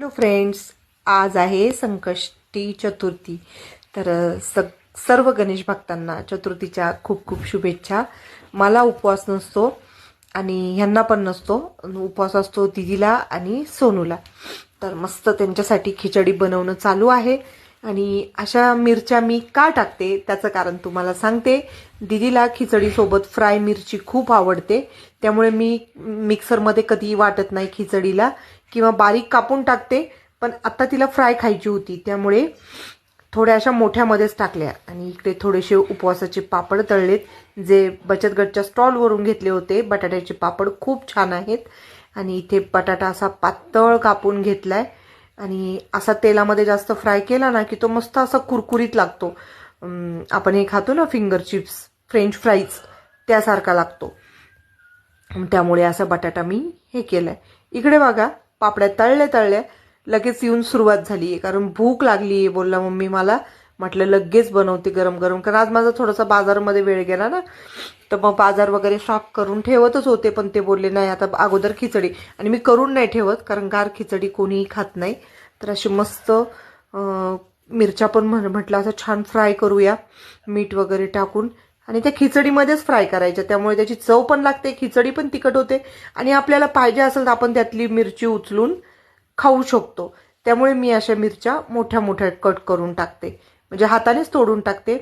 Hello friends आज आहे संकष्टी चतुर्थी. तर स सर्व गणेश भक्तांना चतुर्थीच्या खूप खूप शुभेच्छा. मला उपवास नसतो आणि ह्यांना पण नसतो. उपवास असतो दिदीला आणि सोनूला. तर मस्त त्यांच्यासाठी खिचडी बनवणं चालू आहे. आणि अशा मिरच्या मी का टाकते त्याचं कारण तुम्हाला सांगते. दिदीला खिचडीसोबत फ्राय मिरची खूप आवडते. त्यामुळे मी मिक्सरमध्ये कधी वाटत नाही खिचडीला. किंवा बारीक कापून टाकते पण आता तिला फ्राय खायची होती त्यामुळे थोड्या अशा मोठ्यामध्येच टाकल्या. आणि इकडे थोडेसे उपवासाचे पापड तळलेत जे बचत गटच्या स्टॉलवरून घेतले होते. बटाट्याचे पापड खूप छान आहेत. आणि इथे बटाटा असा पातळ कापून घेतलाय. आणि असा तेलामध्ये जास्त फ्राय केला ना की तो मस्त असा कुरकुरीत लागतो. आपण हे खातो ना फिंगर चिप्स फ्रेंच फ्राईज त्यासारखा लागतो. त्यामुळे असा बटाटा मी हे केलाय. इकडे बघा पापड्या तळल्या तळल्या लगेच येऊन सुरुवात झाली. आहे कारण भूक लागली. आहे बोलला मम्मी मला म्हटलं लगेच बनवते गरम गरम. कारण आज माझा थोडासा बाजारमध्ये वेळ गेला ना. तर मग बाजार वगैरे स्टॉक करून ठेवतच होते. पण ते बोलले नाही आता अगोदर खिचडी. आणि मी करून नाही ठेवत कारण गार खिचडी कोणीही खात नाही. तर अशी मस्त मिरच्या पण म्हण म्हटलं असं छान फ्राय करूया. मीठ वगैरे टाकून आणि त्या खिचडीमध्येच फ्राय करायच्या. त्यामुळे त्याची चव पण लागते खिचडी पण तिखट होते आणि आपल्याला पाहिजे असेल तर आपण त्यातली मिरची उचलून खाऊ शकतो. त्यामुळे मी अशा मिरच्या मोठ्या मोठ्या कट करून टाकते. म्हणजे हातानेच तोडून टाकते.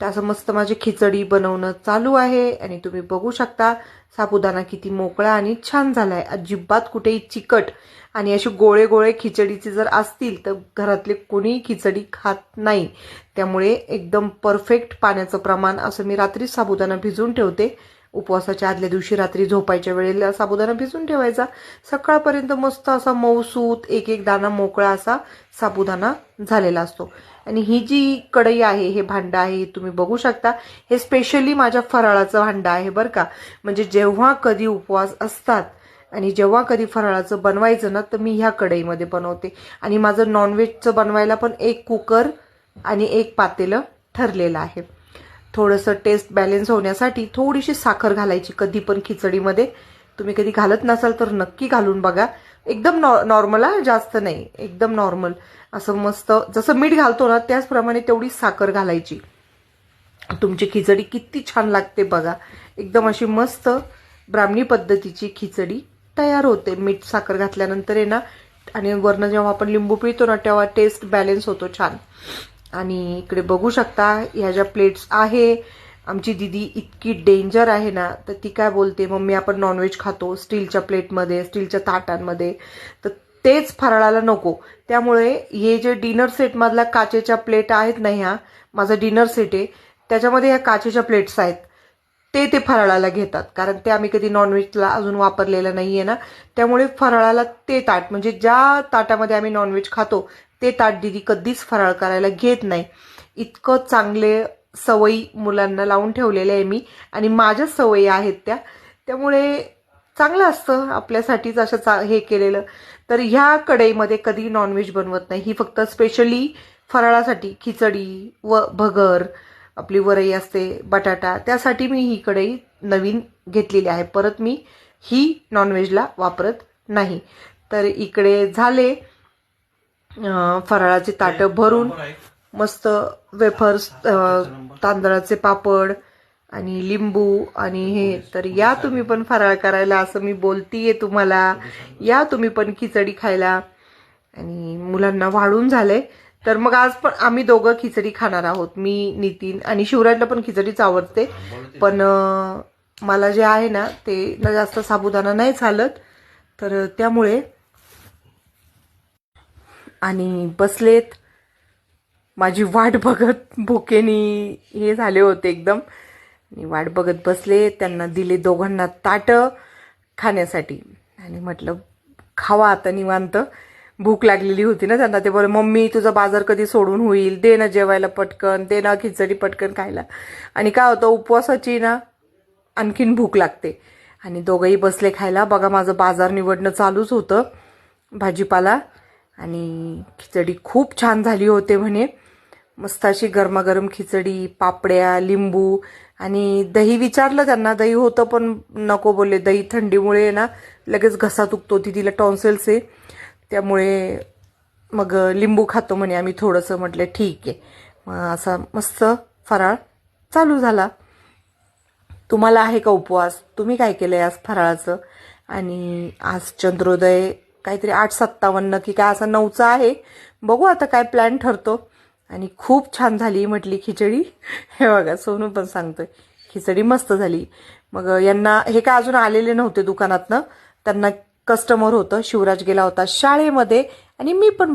तर असं मस्त माझी खिचडी बनवणं चालू आहे आणि तुम्ही बघू शकता साबुदाणा किती मोकळा आणि छान झाला आहे अजिबात कुठेही चिकट आणि अशी गोळे गोळे खिचडीचे जर असतील तर घरातले कोणीही खिचडी खात नाही. त्यामुळे एकदम परफेक्ट पाण्याचं प्रमाण असं मी रात्रीच साबुदाणा भिजून ठेवते. उपवासाच्या आदल्या दिवशी रात्री झोपायच्या वेळेला साबुदाणा भिजून ठेवायचा. सकाळपर्यंत मस्त असा मऊसूत एक एक दाना मोकळा असा साबुदाणा झालेला असतो. आणि ही जी कढई आहे हे भांडं आहे हे तुम्ही बघू शकता. हे स्पेशली माझ्या फराळाचं भांडं आहे बरं का. म्हणजे जेव्हा कधी उपवास असतात आणि जेव्हा कधी फराळाचं बनवायचं ना तर मी ह्या कढईमध्ये बनवते. आणि माझं नॉनव्हेजचं बनवायला पण एक कुकर आणि एक पातेलं ठरलेलं आहे. थोडंसं टेस्ट बॅलन्स होण्यासाठी थोडीशी साखर घालायची कधी पण खिचडीमध्ये. तुम्ही कधी घालत नसाल तर नक्की घालून बघा. एकदम नॉ नॉर्मल जास्त नाही. एकदम नॉर्मल असं मस्त जसं मीठ घालतो ना त्याचप्रमाणे तेवढी साखर घालायची. तुमची खिचडी किती छान लागते बघा. एकदम अशी मस्त ब्राह्मणी पद्धतीची खिचडी तयार होते. मीठ साखर घातल्यानंतर आहे ना आणि वरनं जेव्हा आपण लिंबू पिळतो ना तेव्हा टेस्ट बॅलन्स होतो छान. आणि इकडे बघू शकता ह्या ज्या प्लेट्स आहे आमची दिदी इतकी डेंजर आहे ना तर ती काय बोलते मम्मी आपण नॉनव्हेज खातो स्टीलच्या प्लेटमध्ये स्टीलच्या ताटांमध्ये. तर तेच फराळाला नको. त्यामुळे हे जे डिनर सेटमधला काचेच्या प्लेट आहेत ना ह्या माझा डिनर सेट आहे त्याच्यामध्ये ह्या काचेच्या प्लेट्स आहेत. ते ते फराळाला घेतात कारण ते आम्ही कधी नॉनव्हेजला अजून वापरलेलं नाही आहे ना. त्यामुळे फराळाला ते ताट म्हणजे ज्या ताटामध्ये आम्ही नॉनव्हेज खातो ते ताट दिदी कधीच फराळ करायला घेत नाही. इतकं चांगले सवयी मुलांना लावून ठेवलेले आहे मी. आणि माझ्याच सवयी आहेत त्या. त्यामुळे चांगलं असतं आपल्यासाठीच असं चा हे केलेलं. तर ह्या कढईमध्ये कधी नॉनव्हेज बनवत नाही. ही फक्त स्पेशली फराळासाठी खिचडी व भगर आपली वरई असते बटाटा त्यासाठी मी ही कढई नवीन घेतलेली आहे. परत मी ही नॉनव्हेजला वापरत नाही. तर इकडे झाले फराळाचे ताटं भरून मस्त वेफर्स तांदळाचे पापड आणि लिंबू आणि हे. तर या तुम्ही पण फराळ करायला असं मी बोलतीये तुम्हाला. या तुम्ही पण खिचडी खायला. आणि मुलांना वाढून झालंय. तर मग आज पण आम्ही दोघं खिचडी खाणार आहोत. मी नितीन आणि शिवराजला पण खिचडीच आवडते. पण मला जे आहे ना ते ना जास्त साबुदाणा नाही चालत. तर त्यामुळे आणि बसलेत. माझी वाट बघत भुकेनी हे झाले होते एकदम. आणि वाट बघत बसले त्यांना दिले दोघांना ताटं खाण्यासाठी. आणि म्हटलं खावा आता निवांत. भूक लागलेली होती ना त्यांना. ते बोल मम्मी तुझा बाजार कधी सोडून होईल? दे ना जेवायला पटकन. दे ना खिचडी पटकन खायला. आणि काय होतं उपवासाची ना आणखीन भूक लागते. आणि दोघंही बसले खायला. बघा माझं बाजार निवडणं चालूच होतं. भाजीपाला. आणि खिचडी खूप छान झाली होते म्हणे. मस्त अशी गरमागरम खिचडी पापड्या लिंबू आणि दही विचारलं त्यांना दही होतं पण नको बोलले. दही थंडीमुळे ना लगेच घसा दुखतो ती तिला टॉन्सेल्स आहे त्यामुळे मग लिंबू खातो म्हणे आम्ही थोडंसं. म्हटलं ठीक आहे. मग असा मस्त फराळ चालू झाला. तुम्हाला आहे का उपवास? तुम्ही काय केलं आहे आज फराळाचं? आणि आज चंद्रोदय काहीतरी आठ सत्तावन्न की काय असं नऊचा आहे. बघू आता काय प्लॅन ठरतो. आणि खूप छान झाली म्हटली खिचडी. हे बघा सोनू पण सांगतोय. खिचडी मस्त झाली. मग यांना हे काय अजून आलेले नव्हते दुकानातनं. त्यांना कस्टमर होतं. शिवराज गेला होता शाळेमध्ये. आणि मी पण